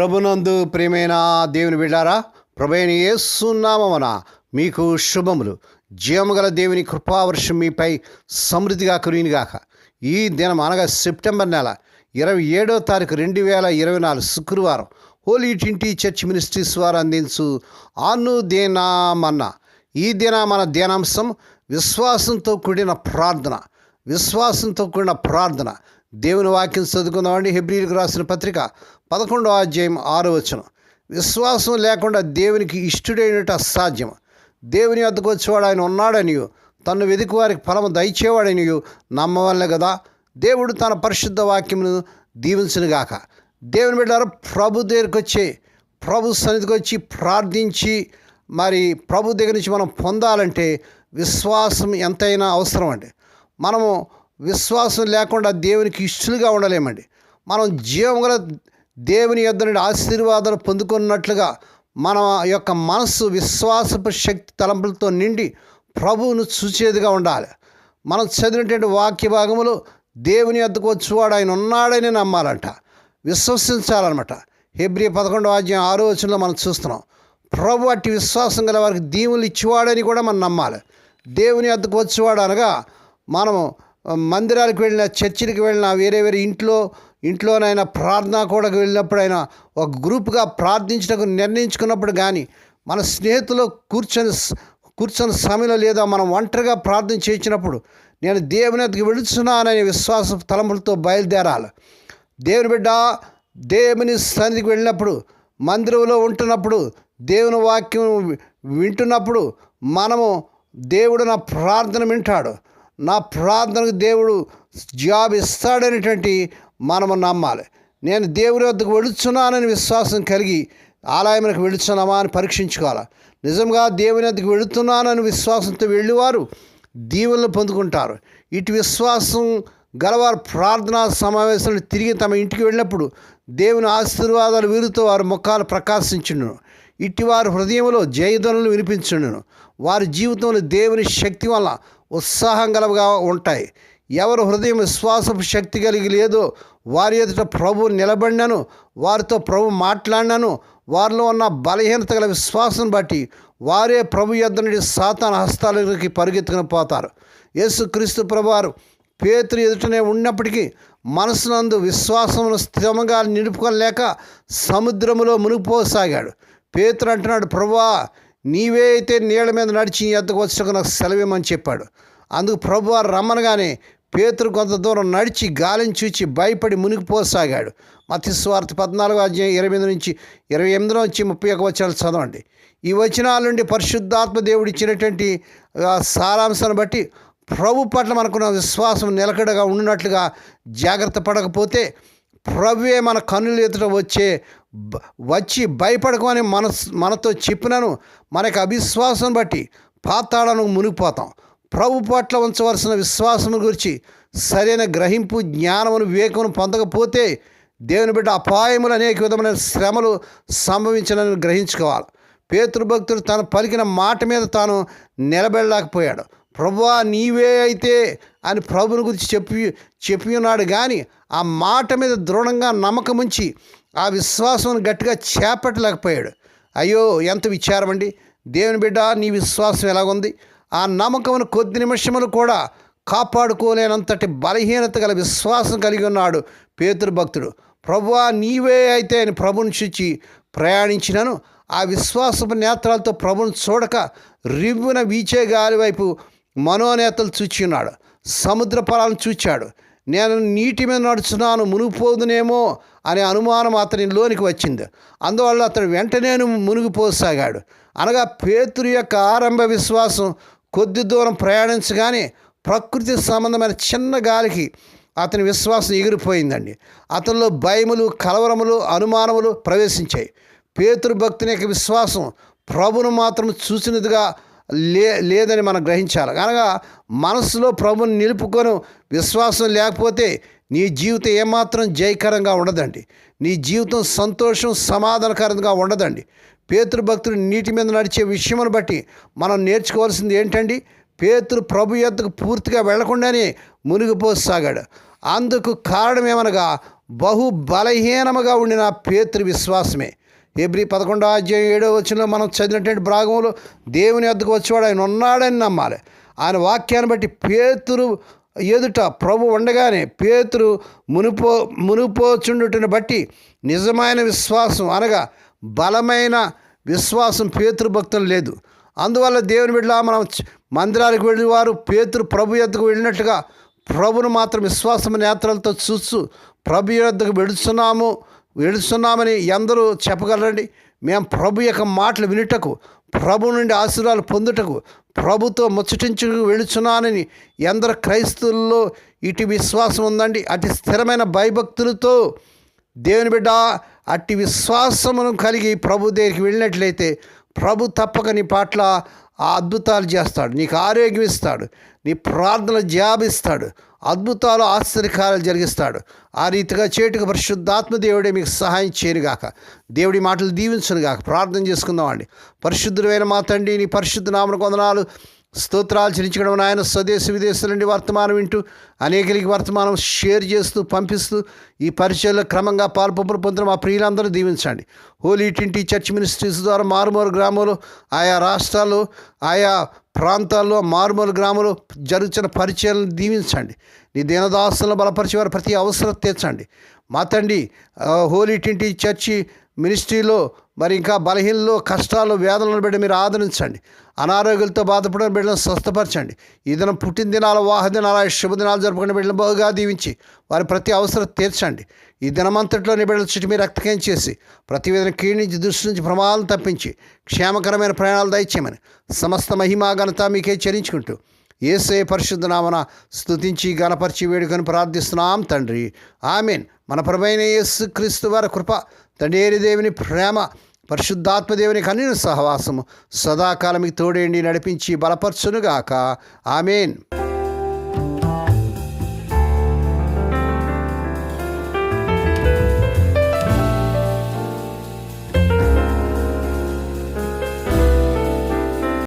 ప్రభునందు ప్రియమైన దేవుని బిడ్డారా ప్రభైన యేసునామమున మీకు శుభములు. జీవముగల దేవుని కృపావర్షం మీపై సమృద్ధిగా కురినిగాక ఈ దినం అనగా సెప్టెంబర్ నెల ఇరవై ఏడో తారీఖు రెండు వేల ఇరవై నాలుగు శుక్రవారం హోలీ టింటి చర్చ్ మినిస్ట్రీస్ వారు అందించు ఆను దేనామన్న ఈ దిన మన ధ్యానాంశం విశ్వాసంతో కూడిన ప్రార్థన. విశ్వాసంతో కూడిన ప్రార్థన. దేవుని వాక్యం చదువుకుందామండి. హెబ్రిలకు రాసిన పత్రిక పదకొండవ అధ్యాయం ఆరు వచనం. విశ్వాసం లేకుండా దేవునికి ఇష్టడైనట్టు అసాధ్యం. దేవుని వద్దకు వచ్చేవాడు ఆయన ఉన్నాడనియు తను వెతుకు వారికి ఫలము దయచేవాడనియు నమ్మవల్లే కదా దేవుడు తన పరిశుద్ధ వాక్యమును దీవించునుగాక దేవుని బిడ్డారు ప్రభు దగ్గరికి వచ్చి ప్రభు సన్నిధికి వచ్చి ప్రార్థించి మరి ప్రభు దగ్గర నుంచి మనం పొందాలంటే విశ్వాసం ఎంతైనా అవసరం అండి మనము విశ్వాసం లేకుండా దేవునికి ఇష్టలుగా ఉండలేమండి. మనం జీవగల దేవుని యొద్ద నుండి ఆశీర్వాదాలు పొందుకున్నట్లుగా మన యొక్క మనస్సు విశ్వాసపు శక్తి తలంపులతో నిండి ప్రభువును చూచేదిగా ఉండాలి. మనం చదివినటువంటి వాక్య భాగములు దేవుని యొద్దకు వచ్చేవాడు ఆయన ఉన్నాడని నమ్మాలంట. విశ్వసించాలన్నమాట. హెబ్రి పదకొండవ అధ్యాయం ఆరో వచనంలో మనం చూస్తున్నాం. ప్రభు అట్టి విశ్వాసం గల వారికి దీవులు ఇచ్చేవాడని కూడా మనం నమ్మాలి. దేవుని వద్దకు వచ్చేవాడు అనగా మనము మందిరాలకు వెళ్ళిన చర్చిలకు వెళ్ళిన వేరే వేరే ఇంట్లో ఇంట్లోనైనా ప్రార్థన కూడా వెళ్ళినప్పుడు అయినా ఒక గ్రూప్గా ప్రార్థించడానికి నిర్ణయించుకున్నప్పుడు కానీ మన స్నేహితులు కూర్చొని కూర్చొని సమయంలో లేదా మనం ఒంటరిగా ప్రార్థన చేయించినప్పుడు నేను దేవుని వెళుతున్నాననే విశ్వాస తలంపులతో బయలుదేరాలి. దేవుని బిడ్డ దేవుని సన్నిధికి వెళ్ళినప్పుడు మందిరంలో ఉంటున్నప్పుడు దేవుని వాక్యం వింటున్నప్పుడు మనము దేవుడు నా ప్రార్థన వింటాడు. నా ప్రార్థనకు దేవుడు జాబ్ ఇస్తాడనేటువంటి మనము నమ్మాలి. నేను దేవుని వద్దకు వెళుతున్నానని విశ్వాసం కలిగి ఆలయానికి వెళుతున్నామా అని పరీక్షించుకోవాలి? నిజంగా దేవుని వద్దకు వెళుతున్నానని విశ్వాసంతో వెళ్ళేవారు దీవెనలు పొందుకుంటారు. ఇటు విశ్వాసం గలవారు ప్రార్థనా సమావేశాలను తిరిగి తమ ఇంటికి వెళ్ళినప్పుడు దేవుని ఆశీర్వాదాలు వీరుతో వారి ముఖాలు ప్రకాశించును. ఇటు వారి హృదయంలో జయధ్వనులు వినిపించును. వారి జీవితంలో దేవుని శక్తి వల్ల ఉత్సాహం గలవిగా ఉంటాయి. ఎవరు హృదయం విశ్వాసపు శక్తి కలిగి లేదో వారి ఎదుట ప్రభు నిలబడినను వారితో ప్రభు మాట్లాడినను వారిలో ఉన్న బలహీనత గల విశ్వాసం బట్టి వారే ప్రభు యొద్ద నుండి సాతాన హస్తాలకి పరిగెత్తుకుని పోతారు. యేసుక్రీస్తు ప్రభువారు పేతురు ఎదుటనే ఉన్నప్పటికీ మనసునందు విశ్వాసమును స్థిరంగా నిలుపుకోలేక సముద్రములో మునిగిపోసాగాడు. పేతురు అంటున్నాడు ప్రభువా నీవే అయితే నీళ్ళ మీద నడిచి ఎద్దకు వచ్చాక నాకు సెలవేమని చెప్పాడు. అందుకు ప్రభు రమ్మనగానే పేతురు కొంత దూరం నడిచి గాలిని చూచి భయపడి మునిగిపోసాగాడు. మత్స్వార్థి పద్నాలుగు అధ్యాయం ఇరవై ఎనిమిది నుంచి ఇరవై ఎనిమిదిలో నుంచి ముప్పై ఒక వచనాలు చదవండి. ఈ వచనాల నుండి పరిశుద్ధాత్మ దేవుడు ఇచ్చినటువంటి సారాంశాన్ని బట్టి ప్రభు పట్ల మనకున్న విశ్వాసం నిలకడగా ఉన్నట్లుగా జాగ్రత్త పడకపోతే ప్రభువే మన కన్నులు ఎదుట వచ్చే వచ్చి భయపడకమని మన మనతో చెప్పినను. మనకు అవిశ్వాసం బట్టి పాతాళానికి మునిగిపోతాం. ప్రభు పట్ల ఉంచవలసిన విశ్వాసం గురించి సరైన గ్రహింపు జ్ఞానమును వివేకమును పొందకపోతే దేవుని బిడ్డ అపాయములు అనేక విధమైన శ్రమలు సంభవించాలని గ్రహించుకోవాలి. పేతృభక్తుడు తను పలికిన మాట మీద తాను నిలబెడలేకపోయాడు. ప్రభువా నీవే అయితే అని ప్రభుని గురించి చెప్పి చెప్పి ఉన్నాడు కానీ ఆ మాట మీద దృఢంగా నమ్మకం ఉంచి ఆ విశ్వాసం గట్టిగా చేపట్టలేకపోయాడు. అయ్యో ఎంత విచారం అండి. దేవుని బిడ్డ నీ విశ్వాసం ఎలాగుంది? ఆ నమ్మకమును కొద్ది నిమిషములు కూడా కాపాడుకోలేనంతటి బలహీనత గల విశ్వాసం కలిగి ఉన్నాడు పేతురు భక్తుడు. ప్రభువా నీవే అయితే అని ప్రభుని చూచి ప్రయాణించినను. ఆ విశ్వాసపు నేత్రాలతో ప్రభుని చూడక రివ్వున వీచే గాలి వైపు మనోనేతలు చూచి ఉన్నాడు. సముద్ర పొలాలను చూచాడు. నేను నీటి మీద నడుచున్నాను మునిగిపోదునేమో అనే అనుమానం అతని లోనికి వచ్చింది. అందువల్ల అతడు వెంటనే మునిగిపోసాగాడు అనగా పేతురు యొక్క ఆరంభ విశ్వాసం కొద్ది దూరం ప్రయాణించగానే ప్రకృతి సంబంధమైన చిన్న గాలికి అతని విశ్వాసం ఎగిరిపోయిందండి. అతనిలో భయములు కలవరములు అనుమానములు ప్రవేశించాయి. పేతురు భక్తుని యొక్క విశ్వాసం ప్రభును మాత్రం చూసినదిగా లే లేదని మనం గ్రహించాలి. అనగా మనసులో ప్రభుని నిలుపుకొని విశ్వాసం లేకపోతే నీ జీవితం ఏమాత్రం జయకరంగా ఉండదండి. నీ జీవితం సంతోషం సమాధానకరంగా ఉండదండి. పేతృ భక్తులు నీటి మీద నడిచే విషయమును బట్టి మనం నేర్చుకోవాల్సింది ఏంటండి? పేతురు ప్రభు యొద్దకు పూర్తిగా వెళ్ళకుండానే మునిగిపోసాగాడు. అందుకు కారణం ఏమనగా బహు బలహీనముగా ఉండిన పేతృ విశ్వాసమే. ఎబ్రి పదకొండో అధ్యాయం ఏడో వచ్చిన మనం చదివినటువంటి భాగంలో దేవుని వద్దకు వచ్చేవాడు. ఆయన ఉన్నాడని నమ్మాలి. ఆయన వాక్యాన్ని బట్టి పేతురు ఎదుట ప్రభు ఉండగానే పేతురు మునిపో మునిపోచుండుటను బట్టి నిజమైన విశ్వాసం అనగా బలమైన విశ్వాసం పేతృ భక్తులు లేదు. అందువల్ల దేవుని బిడ్డ మనం మందిరాలకు మందిరానికి వెళ్ళి వారు పేతురు ప్రభు యొద్దకు వెళ్ళినట్టుగా ప్రభును మాత్రం విశ్వాసం నేత్రాలతో చూస్తూ ప్రభు యొద్దకు వెడుతున్నాము వెడుతున్నామని ఎందరూ చెప్పగలరండి. మేము ప్రభు యొక్క మాటలు వినుటకు ప్రభు నుండి ఆశీర్వాదాలు పొందుటకు ప్రభుతో ముచ్చటించు వెళుచున్నానని ఎందరు క్రైస్తవుల్లో ఇటు విశ్వాసం ఉందండి. అతి స్థిరమైన భయభక్తులతో దేవుని బిడ్డ అట్టి విశ్వాసమును కలిగి ప్రభు దగ్గరికి వెళ్ళినట్లయితే ప్రభు తప్పక నీ పట్ల ఆ అద్భుతాలు చేస్తాడు. నీకు ఆరోగ్యం ఇస్తాడు నీ ప్రార్థన జాబిస్తాడు అద్భుతాలు ఆశ్చర్యకారాలు జరిగిస్తాడు. ఆ రీతిగా చేటుకు పరిశుద్ధాత్మ దేవుడే మీకు సహాయం చేయనుగాక. దేవుడి మాటలు దీవించునుగాక. ప్రార్థన చేసుకుందామండి పరిశుద్ధుడైన మా తండ్రి నీ పరిశుద్ధ నామన కొందనాలు స్తోత్రాలు చెల్లించడం నాయన. స్వదేశ విదేశాల నుండి వర్తమానం వింటూ అనేకరికి వర్తమానం షేర్ చేస్తూ పంపిస్తూ ఈ పరిచయంలో క్రమంగా పాల్పంపులు పొందిన మా ప్రియులందరూ దీవించండి. హోలీ టింటి చర్చ్ మినిస్ట్రీస్ ద్వారా మారుమూరు గ్రామంలో ఆయా రాష్ట్రాల్లో ఆయా ప్రాంతాల్లో మారుమూల గ్రామంలో జరుగుతున్న పరిచయాలను దీవించండి. నీ దీనదాసులను బలపరిచే వారి ప్రతి అవసరం తీర్చండి. మా తండ్రి హోలీ టింటి చర్చి మినిస్ట్రీలో మరి ఇంకా బలహీనలో కష్టాలు వేదనలు బిడ్డ మీరు ఆదరించండి. అనారోగ్యాలతో బాధపడిన బిడ్డలను స్వస్థపరచండి. ఈ దినం పుట్టిన వాహదినాల శుభదినాలు జరుపుకునే బిడ్డలను బహుగా దీవించి వారి ప్రతి అవసరం తీర్చండి. ఈ దినమంతట్లో నీ బిడ్డల చుట్టూ మీరు రక్తకం చేసి ప్రతి విధంగా క్షీణించి దృష్టి నుంచి ప్రమాదాలు తప్పించి క్షేమకరమైన ప్రయాణాలు దయచేయమని సమస్త మహిమా ఘనత మీకే చరించుకుంటూ ఏసే పరిశుద్ధ నామన స్థుతించి గణపరిచి వేడుకొని ప్రార్థిస్తున్నాం తండ్రి. ఆమెన్. మన ప్రభైన యేసు క్రీస్తు వారి కృప తండ్రి దేవుని ప్రేమ పరిశుద్ధాత్మదేవుని దేవుని సహవాసము. సదాకాలం తోడేండి నడిపించి బలపరచునుగాక. ఆమెన్.